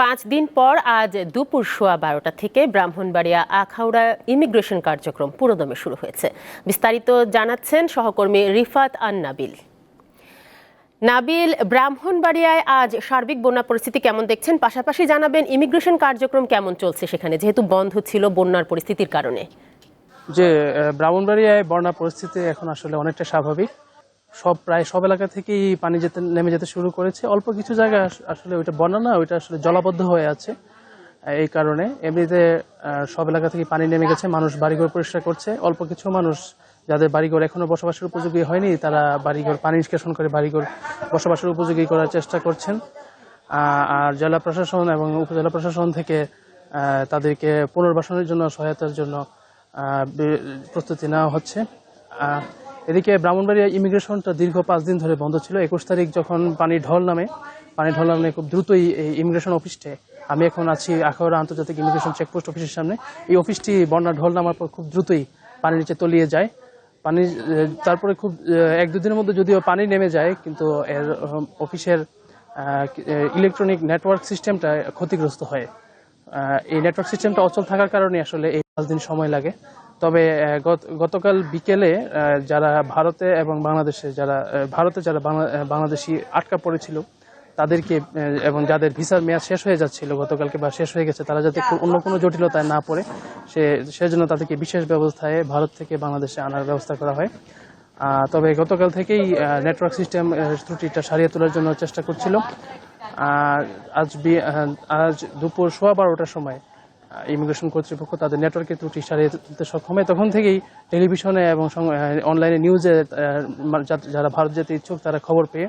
পাঁচ দিন পর আজ দুপুর সোয়া বারোটা থেকে ব্রাহ্মণবাড়িয়া আখাউড়া ইমিগ্রেশন কার্যক্রম পুরোদমে শুরু হয়েছে। বিস্তারিত জানাচ্ছেন সহকর্মী রিফাত আন নাবিল। নাবিল, ব্রাহ্মণবাড়িয়ায় আজ সার্বিক বন্যা পরিস্থিতি কেমন দেখছেন? পাশাপাশি জানাবেন, ইমিগ্রেশন কার্যক্রম কেমন চলছে সেখানে? যেহেতু বন্ধ ছিল বন্যার পরিস্থিতির কারণে। যে ব্রাহ্মণবাড়িয়ায় বন্যা পরিস্থিতি এখন আসলে অনেকটা স্বাভাবিক। সব প্রায় সব এলাকা থেকেই পানি যেতে, নেমে যেতে শুরু করেছে। অল্প কিছু জায়গা আসলে ওইটা বন্যা না ওইটা আসলে জলাবদ্ধ হয়ে আছে। এই কারণে এমনিতে সব এলাকা থেকে পানি নেমে গেছে, মানুষ বাড়িঘর পরিষ্কার করছে। অল্প কিছু মানুষ যাদের বাড়িঘর এখনও বসবাসের উপযোগী হয়নি, তারা বাড়িঘর, পানি নিষ্কাশন করে বাড়িঘর বসবাসের উপযোগী করার চেষ্টা করছেন। আর জেলা প্রশাসন এবং উপজেলা প্রশাসন থেকে তাদেরকে পুনর্বাসনের জন্য সহায়তার জন্য প্রস্তুতি নেওয়া হচ্ছে। এদিকে ব্রাহ্মণবাড়িয়া ইমিগ্রেশনটা দীর্ঘ পাঁচ দিন ধরে বন্ধ ছিল। একুশ তারিখ যখন পানি ঢল নামে, পানি ঢল নামে খুব দ্রুতই এই ইমিগ্রেশন অফিসটে আমি এখন আছি আখাউড়া আন্তর্জাতিক ইমিগ্রেশন চেকপোস্ট অফিসের সামনে। এই অফিসটি বন্যা ঢল নামার পর খুব দ্রুতই পানির নিচে তলিয়ে যায়। পানি, তারপরে খুব এক দুদিনের মধ্যে যদিও পানি নেমে যায়, কিন্তু এর অফিসের ইলেকট্রনিক নেটওয়ার্ক সিস্টেমটা ক্ষতিগ্রস্ত হয়। এই নেটওয়ার্ক সিস্টেমটা অচল থাকার কারণে আসলে এই পাঁচ দিন সময় লাগে। তবে গতকাল বিকেলে যারা ভারতে এবং বাংলাদেশে যারা ভারতে যারা বাংলাদেশি আটকা পড়েছিল তাদেরকে এবং যাদের ভিসার মেয়াদ শেষ হয়ে যাচ্ছিল গতকালকে বা শেষ হয়ে গেছে তারা যাতে অন্য কোনো জটিলতায় না পড়ে সে সেজন্য তাদেরকে বিশেষ ব্যবস্থায় ভারত থেকে বাংলাদেশে আনার ব্যবস্থা করা হয়। তবে গতকাল থেকেই নেটওয়ার্ক সিস্টেম ত্রুটিটা সারিয়ে তোলার জন্য চেষ্টা করছিল। আর আজ আজ দুপুর সোয়া বারোটার সময় ইমিগ্রেশন কর্তৃপক্ষ তাদের নেটওয়ার্কের ত্রুটি সারিয়ে দিতে সক্ষম হয়। তখন থেকেই টেলিভিশনে এবং অনলাইনে নিউজে যারা ভারত যেতে ইচ্ছুক তারা খবর পেয়ে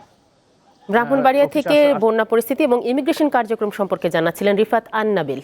ব্রাহ্মণবাড়িয়া থেকে বন্যা পরিস্থিতি এবং ইমিগ্রেশন কার্যক্রম সম্পর্কে জানাচ্ছিলেন রিফাত আন নাবিল